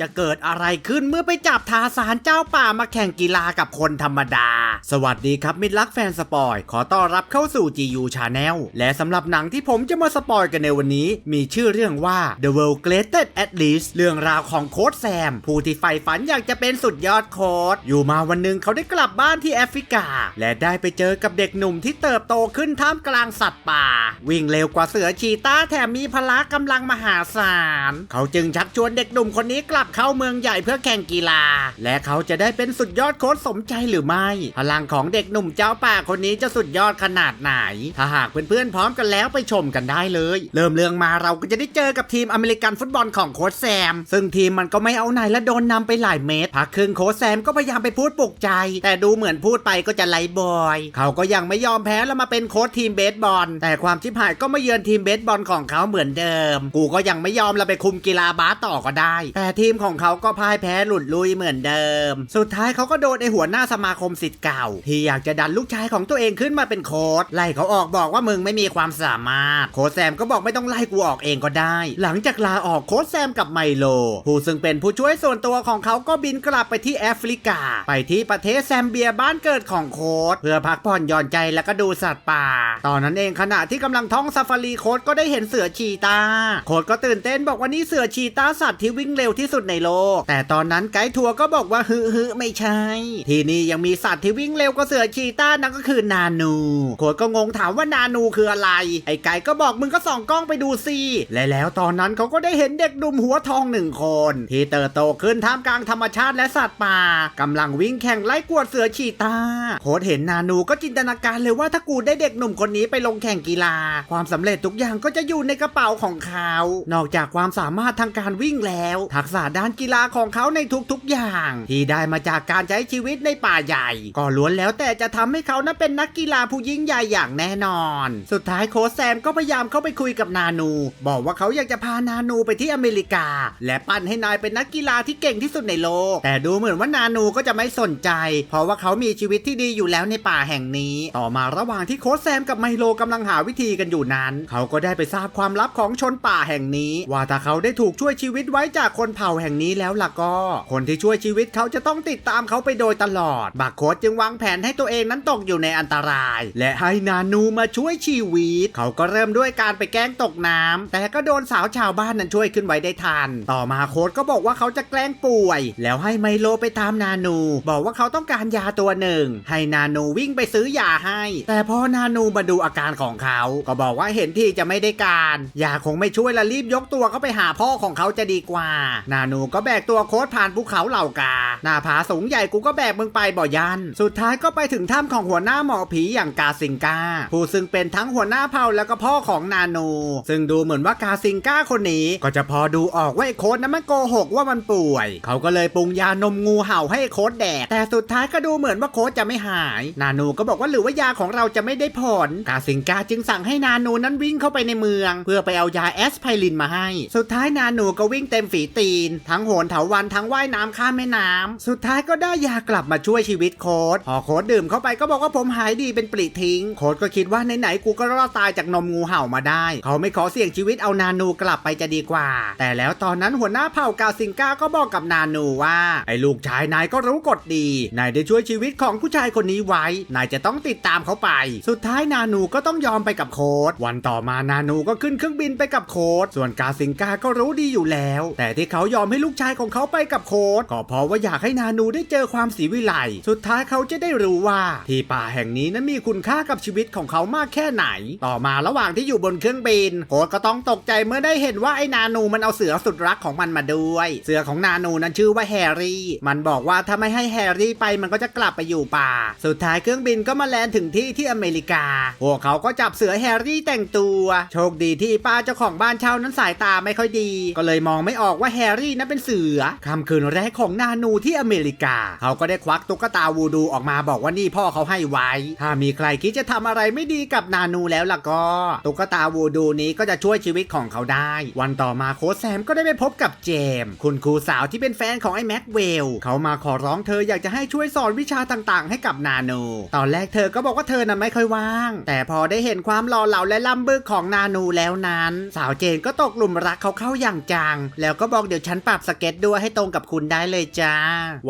จะเกิดอะไรขึ้นเมื่อไปจับทาสารเจ้าป่ามาแข่งกีฬากับคนธรรมดา สวัสดีครับมิตรรักแฟนสปอย ขอต้อนรับเข้าสู่ GU Channel และสำหรับหนังที่ผมจะมาสปอยกันในวันนี้ มีชื่อเรื่องว่า The World Greatest Athlete เรื่องราวของโค้ชแซม ผู้ที่ใฝ่ฝันอยากจะเป็นสุดยอดโค้ชอยู่มาวันหนึ่งเขาได้กลับบ้านที่แอฟริกา และได้ไปเจอกับเด็กหนุ่มที่เติบโตขึ้นท่ามกลางสัตว์ป่า วิ่งเร็วกว่าเสือชีต้าแถมมีพละกำลังมหาศาลเขาจึงชักชวนเด็กหนุ่มคนนี้กลับเข้าเมืองใหญ่เพื่อแข่งกีฬา และเขาจะได้เป็นสุดยอดโค้ชสมใจหรือไม่ พลังของเด็กหนุ่มเจ้าป่าคนนี้จะสุดยอดขนาดไหน ถ้าหากเพื่อนๆพร้อมกันแล้วไปชมกันได้เลย เริ่มเรื่องมาเราก็จะได้เจอกับทีมอเมริกันฟุตบอลของโค้ชแซม ซึ่งทีมมันก็ไม่เอาไหนและโดนนำไปหลายเมตรพักครึ่งโค้ชแซมก็พยายามไปพูดปลุกใจ แต่ดูเหมือนพูดไปก็จะไล่บอย เขาก็ยังไม่ยอมแพ้แล้วมาเป็นโค้ชทีมเบสบอล แต่ความชิบหายก็มาเยือนทีมเบสบอลของเขาเหมือนเดิม กูก็ยังไม่ยอมแล้วไปคุมกีฬาบาสต่อก็ได้ แต่ทีมของเขาก็พ่ายแพ้หลุดลุยเหมือนเดิม สุดท้ายเขาก็โดนไอหัวหน้าสมาคมสิทธิ์เก่า ที่อยากจะดันลูกชายของตัวเองขึ้นมาเป็นโค้ชไล่เขาออกบอกว่ามึงไม่มีความสามารถ โค้ชแซมก็บอกไม่ต้องไล่กูออกเองก็ได้ หลังจากลาออกโค้ชแซมกับไมโล ผู้ซึ่งเป็นผู้ช่วยส่วนตัวของเขาก็บินกลับไปที่แอฟริกา ไปที่ประเทศแซมเบียบ้านเกิดของโค้ชเพื่อพักผ่อนหย่อนใจแล้วก็ดูสัตว์ป่า ตอนนั้นเองขณะที่กำลังท่องซาฟารีโค้ชก็ได้เห็นเสือชีตาโค้ชก็ตื่นเต้นบอกว่านี่เสือชีตาสัตว์ที่วิ่งเร็วที่สุดในโลก แต่ตอนนั้นไกด์ทัวร์ก็บอกว่าฮึฮึไม่ใช่ ที่นี่ยังมีสัตว์ที่วิ่งเร็วกว่าเสือชีตานั่นก็คือนานูโค้ชก็งงถามว่านานูคืออะไร ไอ้ไก่ก็บอกมึงก็ส่องกล้องไปดูสิและแล้วตอนนั้นเขาก็ได้เห็นเด็กดุมหัวทองหนึ่งคน ที่เติบโตขึ้นท่ามกลางธรรมชาติและสัตว์ป่ากำลังวิ่งแข่งไล่กวดเสือชีตาโค้ชเห็นนานูก็จินตนาการเลยว่าถ้ากูได้เด็กหนุ่มคนนี้ไปลงแข่งกีฬา ความสำเร็จทุกอย่างก็จะอยู่ในกระเป๋าของเขา นอกจากความสามารถทางการวิ่งแล้ว ทักษะด้านกีฬาของเขาในทุกๆอย่าง ที่ได้มาจากการใช้ชีวิตในป่าใหญ่ ก็ล้วนแล้วแต่จะทำให้เขานั้นเป็นนักกีฬาผู้ยิ่งใหญ่อย่างแน่นอน สุดท้ายโค้ชแซมก็พยายามเข้าไปคุยกับนานู บอกว่าเขาอยากจะพานานูไปที่อเมริกา และปั้นให้นายเป็นนักกีฬาที่เก่งที่สุดในโลก แต่ดูเหมือนว่านานูก็จะไม่สนใจ เพราะว่าเขามีชีวิตที่ดีอยู่แล้วในป่าแห่งนี้ ต่อมาระหว่างที่โค้ชแซมกับไมโลกำลังหาวิธีกันอยู่นั้น เขาก็ได้ไปทราบความลับของชนป่าแห่งนี้ ว่าถ้าเขาได้ถูกช่วยชีวิตไว้จากคนเผ่าแแห่งนี้แล้วล่ะก็ คนที่ช่วยชีวิตเขาจะต้องติดตามเขาไปโดยตลอดบักโค้ชจึงวางแผนให้ตัวเองนั้นตกอยู่ในอันตราย และให้นานูมาช่วยชีวิต เขาก็เริ่มด้วยการไปแกล้งตกน้ำแต่ก็โดนสาวชาวบ้านนั้นช่วยขึ้นไว้ได้ทัน ต่อมาโค้ชก็บอกว่าเขาจะแกล้งป่วย แล้วให้ไมโลไปตามนานู บอกว่าเขาต้องการยาตัวหนึ่ง ให้นานูวิ่งไปซื้อยาให้ แต่พอนานูมาดูอาการของเขา ก็บอกว่าเห็นที่จะไม่ได้การ ยาคงไม่ช่วยละรีบยกตัวเขาไปหาพ่อของเขาจะดีกว่า นานูนูก็แบกตัวโค้ดผ่านภูเขาเหล่ากา หน้าผาสูงใหญ่กูก็แบกมึงไปบ่อยัน สุดท้ายก็ไปถึงถ้ำของหัวหน้าหมอผีอย่างกาซิงกา ผู้ซึ่งเป็นทั้งหัวหน้าเผ่าแล้วก็พ่อของนานู ซึ่งดูเหมือนว่ากาซิงกาคนนี้ก็จะพอดูออกว่าไอ้โค้ดนั้นมันโกหกว่ามันป่วย เขาก็เลยปรุงยานมงูเห่าให้โค้ดแดก แต่สุดท้ายก็ดูเหมือนว่าโค้ดจะไม่หาย นานูก็บอกว่าหรือว่ายาของเราจะไม่ได้ผล กาซิงกาจึงสั่งให้นานูนั้นวิ่งเข้าไปในเมือง เพื่อไปเอายาแอสไพรินมาให้ สุดท้ายนานูก็วิ่งเต็มฝีตีนทั้งโหนเถาวันทั้งว่ายน้ำข้ามแม่น้ำสุดท้ายก็ได้ยากลับมาช่วยชีวิตโค้ดพอโค้ดดื่มเข้าไปก็บอกว่าผมหายดีเป็นปลิทิ้ง โค้ดก็คิดว่าไหนๆกูก็รอดตายจากนมงูเห่ามาได้ เขาไม่ขอเสี่ยงชีวิตเอานานูกลับไปจะดีกว่า แต่แล้วตอนนั้นหัวหน้าเผ่ากาซิงกาก็บอกกับนานูว่าไอ้ลูกชายนายก็รู้กฎดีนายได้ช่วยชีวิตของผู้ชายคนนี้ไว้ นายจะต้องติดตามเขาไป สุดท้ายนานูก็ต้องยอมไปกับโค้ดวันต่อมานานูก็ขึ้นเครื่องบินไปกับโค้ดส่วนกาซิงกาก็รู้ดีอยู่แล้ว แต่ที่เขายอมให้ลูกชายของเขาไปกับโค้ดก็เพราะว่าอยากให้นานูได้เจอความสีวิไลสุดท้ายเขาจะได้รู้ว่า ที่ป่าแห่งนี้นั้นมีคุณค่ากับชีวิตของเขามากแค่ไหน ต่อมาระหว่างที่อยู่บนเครื่องบินโค้ดก็ต้องตกใจเมื่อได้เห็นว่าไอ้นานูมันเอาเสือสุดรักของมันมาด้วย เสือของนานูนั้นชื่อว่าแฮร์รี่ มันบอกว่าถ้าไม่ให้แฮร์รี่ไปมันก็จะกลับไปอยู่ป่า สุดท้ายเครื่องบินก็มาแลนถึงที่ที่อเมริกาพวกเขาก็จับเสือแฮร์รี่แต่งตัว โชคดีที่ป้าเจ้าของบ้านเช่านั้นสายตาไม่ค่อยดี ก็เลยมองไม่ออกว่าแฮร์รี่นั้นเป็นเสือคำคืนแรกของนานูที่อเมริกา เขาก็ได้ควักตุ๊กตาวูดูออกมาบอกว่านี่พ่อเขาให้ไว้ ถ้ามีใครคิดจะทำอะไรไม่ดีกับนานูแล้วล่ะก็ตุ๊กตาวูดูนี้ก็จะช่วยชีวิตของเขาได้ วันต่อมาโค้ชแซมก็ได้ไปพบกับเจม คุณครูสาวที่เป็นแฟนของไอ้แม็กเวลเขามาขอร้องเธออยากจะให้ช่วยสอนวิชาต่างๆ ให้กับนานู ตอนแรกเธอก็บอกว่าเธอนั้นไม่ค่อยว่าง แต่พอได้เห็นความหล่อเหลาและล่ำบึกของนานูแล้วนั้น สาวเจนก็ตกหลุมรักเขาเข้าอย่างจัง แล้วก็บอกเดี๋ยวฉันปรับสเก็ตด้วยให้ตรงกับคุณได้เลยจ้า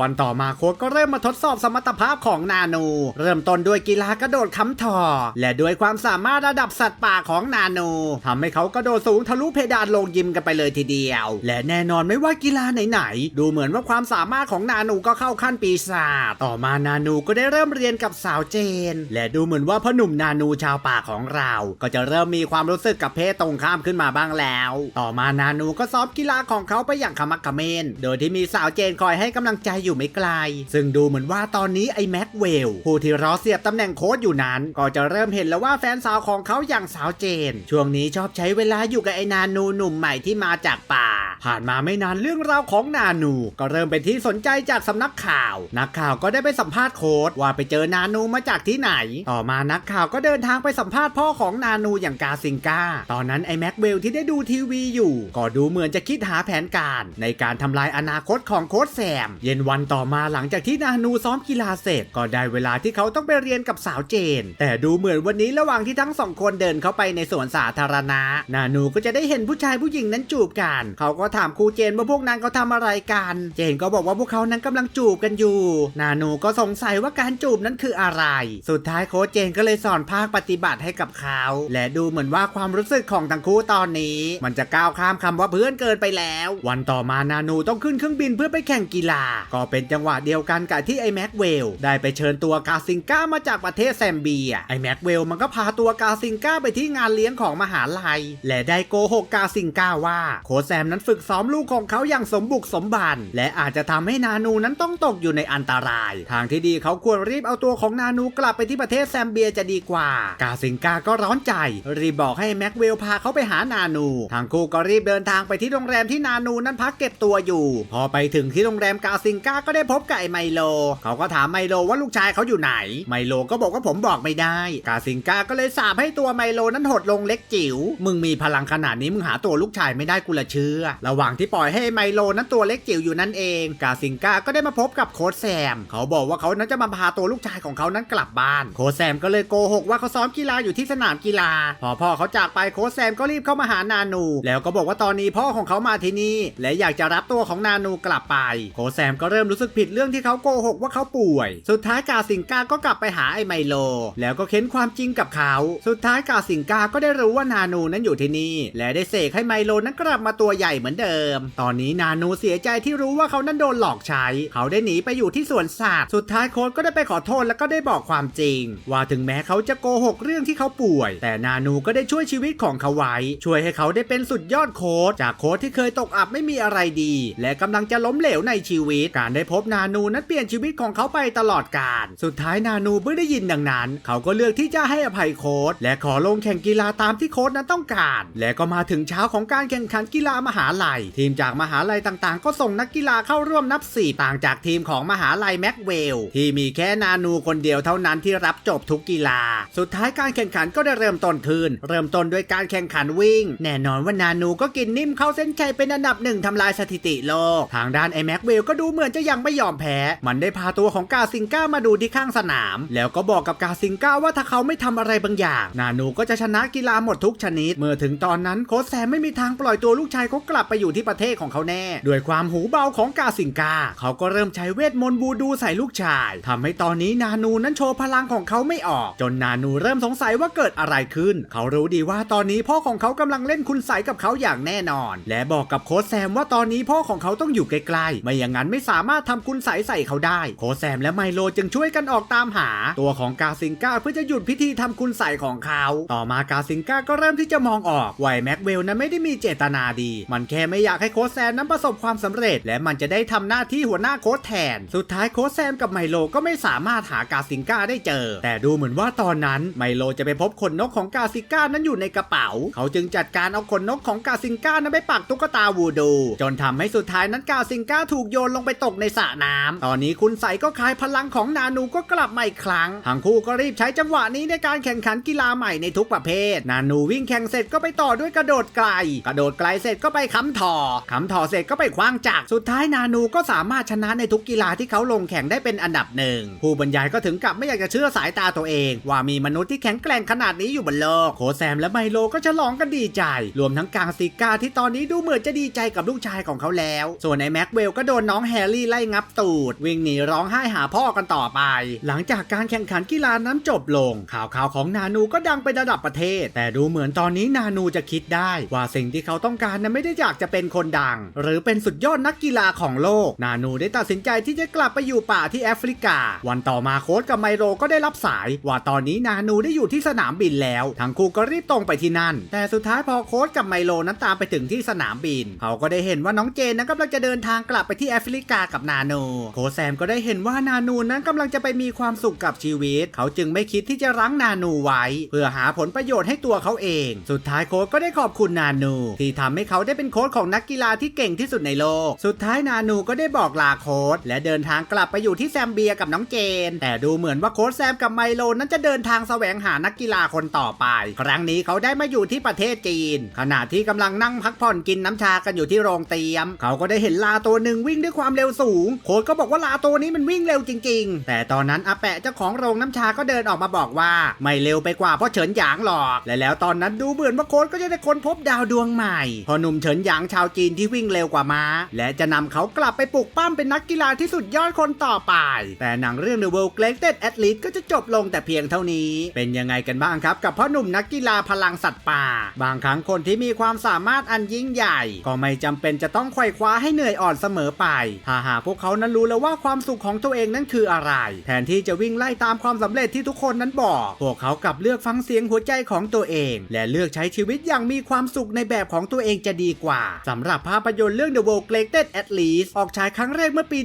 วันต่อมาโค้ชก็เริ่มมาทดสอบสมรรถภาพของนานูเริ่มต้นด้วยกีฬากระโดดค้ำทอและด้วยความสามารถระดับสัตว์ป่าของนานูทำให้เขากระโดดสูงทะลุเพดานลงยิมกันไปเลยทีเดียว และแน่นอนไม่ว่ากีฬาไหนๆดูเหมือนว่าความสามารถของนานูก็เข้าขั้นปีศาจต่อมานานูก็ได้เริ่มเรียนกับสาวเจน และดูเหมือนว่าพ่อหนุ่มนานูชาวป่าของเรา ก็จะเริ่มมีความรู้สึกกับเพศตรงข้ามขึ้นมาบ้างแล้ว ต่อมานานูก็ซ้อมกีฬาของเขาไปอย่างขมักเมน โดยที่มีสาวเจนคอยให้กำลังใจอยู่ไม่ไกล ซึ่งดูเหมือนว่าตอนนี้ไอ้แม็กเวลผู้ที่รอเสียบตำแหน่งโค้ชอยู่นั้น ก็จะเริ่มเห็นแล้วว่าแฟนสาวของเขาอย่างสาวเจน ช่วงนี้ชอบใช้เวลาอยู่กับไอ้นานูหนุ่มใหม่ที่มาจากป่า ผ่านมาไม่นานเรื่องราวของนานู ก็เริ่มเป็นที่สนใจจากสำนักข่าว นักข่าวก็ได้ไปสัมภาษณ์โค้ชว่าไปเจอนานูมาจากที่ไหน ต่อมานักข่าวก็เดินทางไปสัมภาษณ์พ่อของนานูอย่างกาซิงกาตอนนั้นไอ้แม็กเวลที่ได้ดูทีวีอยู่ ก็ดูเหมือนจะคิดหาแผนการในการทำลายอนาคตของโค้ชแซม เย็นวันต่อมาหลังจากที่นานูซ้อมกีฬาเสร็จ ก็ได้เวลาที่เขาต้องไปเรียนกับสาวเจน แต่ดูเหมือนวันนี้ระหว่างที่ทั้งสองคนเดินเข้าไปในสวนสาธารณะ นานูก็จะได้เห็นผู้ชายผู้หญิงนั้นจูบกัน เขาก็ถามครูเจนว่าพวกนั้นเขาทำอะไรกัน เจนก็บอกว่าพวกเขานั้นกำลังจูบกันอยู่ นานูก็สงสัยว่าการจูบนั้นคืออะไร สุดท้ายโค้ชเจนก็เลยสอนภาคปฏิบัติให้กับเขา และดูเหมือนว่าความรู้สึกของทั้งคู่ตอนนี้ มันจะก้าวข้ามคำว่าเพื่อนเกินไปแล้ว วันต่อมานานูต้องขึ้นเครื่องบินเพื่อไปแข่งกีฬา ก็เป็นจังหวะเดียวกันกับที่ไอแม็กเวลได้ไปเชิญตัวกาซิงก้ามาจากประเทศแซมเบีย ไอแม็กเวลมันก็พาตัวกาซิงก้าไปที่งานเลี้ยงของมหาลัย และได้โกหกกาซิงก้าว่า โคแซมนั้นฝึกซ้อมลูกของเขาอย่างสมบุกสมบันและอาจจะทำให้นานูนั้นต้องตกอยู่ในอันตราย ทางที่ดีเขาควรรีบเอาตัวของนานูกลับไปที่ประเทศแซมเบียจะดีกว่า กาซิงก้าก็ร้อนใจ รีบบอกให้แม็กเวลพาเขาไปหานานู ทางคู่ก็รีบเดินทางไปที่โรงแรมที่นานูนั้นพักเก็บตัวอยู่ พอไปถึงที่โรงแรมกาซิงกาก็ได้พบกับไอไมโล เขาก็ถามไมโลว่าลูกชายเขาอยู่ไหน ไมโลก็บอกว่าผมบอกไม่ได้ กาซิงกาก็เลยสาบให้ตัวไมโลนั้นหดลงเล็กจิ๋ว มึงมีพลังขนาดนี้มึงหาตัวลูกชายไม่ได้กูละเชื่อ ระหว่างที่ปล่อยให้ไมโลนั้นตัวเล็กจิ๋วอยู่นั่นเอง กาซิงกาก็ได้มาพบกับโค้ชแซม เขาบอกว่าเขานั้นจะมาพาตัวลูกชายของเขานั้นกลับบ้าน โค้ชแซมก็เลยโกหกว่าเขาซ้อมกีฬาอยู่ที่สนามกีฬา พอพ่อเขาจากไปโค้ชแซมก็รีบเข้ามาหานานู แล้วก็บอกว่าตอนนี้พ่อของเขามาที่นี่และอยากจะรับตัวของนานูกลับไป โคแซมก็เริ่มรู้สึกผิดเรื่องที่เขาโกหกว่าเขาป่วย สุดท้ายกาซิงกาก็กลับไปหาไอไมโล แล้วก็เค้นความจริงกับเขา สุดท้ายกาซิงกาก็ได้รู้ว่านานูนั้นอยู่ที่นี่ และได้เสกให้ไมโลนั้นกลับมาตัวใหญ่เหมือนเดิม ตอนนี้นานูเสียใจที่รู้ว่าเขานั้นโดนหลอกใช้ เขาได้หนีไปอยู่ที่สวนสัตว์ สุดท้ายโค้ชก็ได้ไปขอโทษแล้วก็ได้บอกความจริง ว่าถึงแม้เขาจะโกหกเรื่องที่เขาป่วย แต่นานูก็ได้ช่วยชีวิตของเขาไว้ ช่วยให้เขาได้เป็นสุดยอดโค้ชจากโค้ชที่เคยตกอับไม่มีอะไรดี และกำลังจะล้มเหลวในชีวิต การได้พบนานูนั้นเปลี่ยนชีวิตของเขาไปตลอดกาลสุดท้ายนานูเมื่อได้ยินดังนั้น เขาก็เลือกที่จะให้อภัยโค้ชและขอลงแข่งกีฬาตามที่โค้ชนั้นต้องการ และก็มาถึงเช้าของการแข่งขันกีฬามหาลัย ทีมจากมหาลัยต่างๆ ก็ส่งนักกีฬาเข้าร่วมนับสี่ต่างจากทีมของมหาลัยแม็กเวลที่มีแค่นานูคนเดียวเท่านั้นที่รับจบทุกกีฬา สุดท้ายการแข่งขันก็ได้เริ่มต้นขึ้น เริ่มต้นด้วยการแข่งขันวิ่ง แน่นอนว่านานูก็กินนิ่มเข้าเส้นชัยเป็นอันดับหนึ่งทำลายสถิติโลก ทางด้านไอแม็กเวลก็ดูเหมือนจะยังไม่ยอมแพ้ มันได้พาตัวของกาซิงก้ามาดูที่ข้างสนาม แล้วก็บอกกับกาซิงก้าว่าถ้าเขาไม่ทำอะไรบางอย่าง นานูก็จะชนะกีฬาหมดทุกชนิด เมื่อถึงตอนนั้นโค้ชแซมไม่มีทางปล่อยตัวลูกชายเขากลับไปอยู่ที่ประเทศของเขาแน่ ด้วยความหูเบาของกาซิงก้าเขาก็เริ่มใช้เวทมนต์บูดูใส่ลูกชายทำให้ตอนนี้นานูนั้นโชว์พลังของเขาไม่ออก จนนานูเริ่มสงสัยว่าเกิดอะไรขึ้น เขารู้ดีว่าตอนนี้พ่อของเขากำลังเล่นคุณใสกับเขาอย่างแน่นอน และบอกกับโค้ชแซมว่าตอนนี้พ่อของเขาต้องอยู่ใกลๆ ไม่อย่างนั้นไม่สามารถทำคุณใสใส่เขาได้ โคแซมและไมโลจึงช่วยกันออกตามหา ตัวของกาซิงก้าเพื่อจะหยุดพิธีทำคุณใสของเขา ต่อมากาซิงก้าก็เริ่มที่จะมองออกว่าแม็กเวลนั้นไม่ได้มีเจตนาดี มันแค่ไม่อยากให้โคแซมนั้นประสบความสำเร็จ และมันจะได้ทำหน้าที่หัวหน้าโค้ชแทน สุดท้ายโค้ชแซมกับไมโลก็ไม่สามารถหากาซิงก้าได้เจอ แต่ดูเหมือนว่าตอนนั้นไมโลจะไปพบขนนกของกาซิงก้านั้นอยู่ในกระเป๋า เขาจึงจัดการเอาขนนกของกาซิงก้านั้นไปปักตุ๊กตาวูดูจนทำให้สุดท้ายนั้นกาซิงก้าถูกโยนลงไปตกในสระน้ำตอนนี้คุณใสก็คลายพลังของนานูก็กลับมาอีกครั้ง ทั้งคู่ก็รีบใช้จังหวะนี้ในการแข่งขันกีฬาใหม่ในทุกประเภท นานูวิ่งแข่งเสร็จก็ไปต่อด้วยกระโดดไกล กระโดดไกลเสร็จก็ไปค้ำถอค้ำถอเสร็จก็ไปคว้างจักรสุดท้ายนานูก็สามารถชนะในทุกกีฬาที่เขาลงแข่งได้เป็นอันดับหนึ่งผู้บรรยายก็ถึงกับไม่อยากจะเชื่อสายตาตัวเอง ว่ามีมนุษย์ที่แข็งแกร่งขนาดนี้อยู่บนโลกโคชแซมและไมโลก็ฉลองกันดีใจ รวมทั้งกางซิก้าที่ตอนนี้ดูเหมือนจะดีใจกับลูกชายของเขาแล้ว ส่วนไอแม็กเวลก็โดนน้องแฮร์รี่ไล่งับตูด วิ่งหนีร้องไห้หาพ่อกันต่อไป หลังจากการแข่งขันกีฬานั้นจบลง ข่าวข่าวของนานูก็ดังไประดับประเทศ แต่ดูเหมือนตอนนี้นานูจะคิดได้ ว่าสิ่งที่เขาต้องการนั้นไม่ได้อยากจะเป็นคนดัง หรือเป็นสุดยอดนักกีฬาของโลก นานูได้ตัดสินใจที่จะกลับไปอยู่ป่าที่แอฟริกา วันต่อมาโค้ชกับไมโลก็ได้รับสาย ว่าตอนนี้นานูได้อยู่ที่สนามบินแล้วทั้งคู่ก็รีบตรงไปที่นั่น แต่สุดท้ายพอโค้ชกับไมโลนั้นตามไปถึงที่สนามบิน เขาก็ได้เห็น็นว่าน้องเจนนั้นกำลังจะเดินทางกลับไปที่แอฟริกากับนาโน โคแซมก็ได้เห็นว่านานูนั้นกำลังจะไปมีความสุขกับชีวิต เขาจึงไม่คิดที่จะรั้งนานูไว้ เพื่อหาผลประโยชน์ให้ตัวเขาเอง สุดท้ายโค้ชก็ได้ขอบคุณนานูที่ทำให้เขาได้เป็นโค้ชของนักกีฬาที่เก่งที่สุดในโลก สุดท้ายนานูก็ได้บอกลาโค้ชและเดินทางกลับไปอยู่ที่แซมเบียกับน้องเจน แต่ดูเหมือนว่าโค้ชแซมกับไมโลนั้นจะเดินทางแสวงหานักกีฬาคนต่อไป ครั้งนี้เขาได้มาอยู่ที่ประเทศจีน ขณะที่กำลังนั่งพักผ่อนกินน้ำชากันอยู่ที่โรงเตรียม เขาก็ได้เห็นลาตัวหนึ่งวิ่งด้วยความเร็วสูง โค้ชก็บอกว่าลาตัวนี้มันวิ่งเร็วจริง ๆ แต่ตอนนั้นอาแปะเจ้าของโรงน้ำชาก็เดินออกมาบอกว่า ไม่เร็วไปกว่าเพราะเฉินหยางหรอก และแล้วตอนนั้นดูเหมือนว่าโค้ชก็จะได้ค้นพบดาวดวงใหม่พอหนุ่มเฉินหยางชาวจีนที่วิ่งเร็วกว่าม้า และจะนำเขากลับไปปลุกปั้มเป็นนักกีฬาที่สุดยอดคนต่อไป แต่หนังเรื่อง The World Greatest Athlete ก็จะจบลงแต่เพียงเท่านี้ เป็นยังไงกันบ้างครับกับพ่อหนุ่มนักกีฬาพลังสัตว์ป่า บางครั้งคนที่มีความสามารถอันยิ่งใหญ่ ก็ไม่จำเป็นจะต้องไขว่คว้าให้เหนื่อยอ่อนเสมอไป ถ้าหากพวกเขานั้นรู้แล้วว่าความสุขของตัวเองนั้นคืออะไร แทนที่จะวิ่งไล่ตามความสำเร็จที่ทุกคนนั้นบอก พวกเขากลับเลือกฟังเสียงหัวใจของตัวเอง และเลือกใช้ชีวิตอย่างมีความสุขในแบบของตัวเองจะดีกว่าสำหรับภาพยนตร์เรื่อง The World Greatest Athlete ออกฉายครั้งแรกเมื่อปี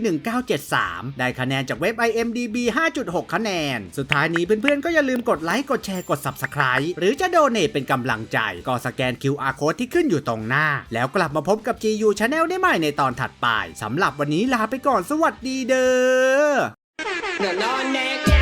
1973 ได้คะแนนจากเว็บ IMDB 5.6 คะแนน สุดท้ายนี้เพื่อนๆ ก็อย่าลืมกดไลค์ กดแชร์ กด Subscribe หรือจะโดเน a เป็นกำลังใจ ก็สแกน QR Code ที่ขึ้นอยู่ตรงหน้า แล้วกลับมาพบกับ GU Channel ได้ใหม่ในตอนถัดไปสำหรับวันนี้ลาไปก่อนสวัสดีเด้อ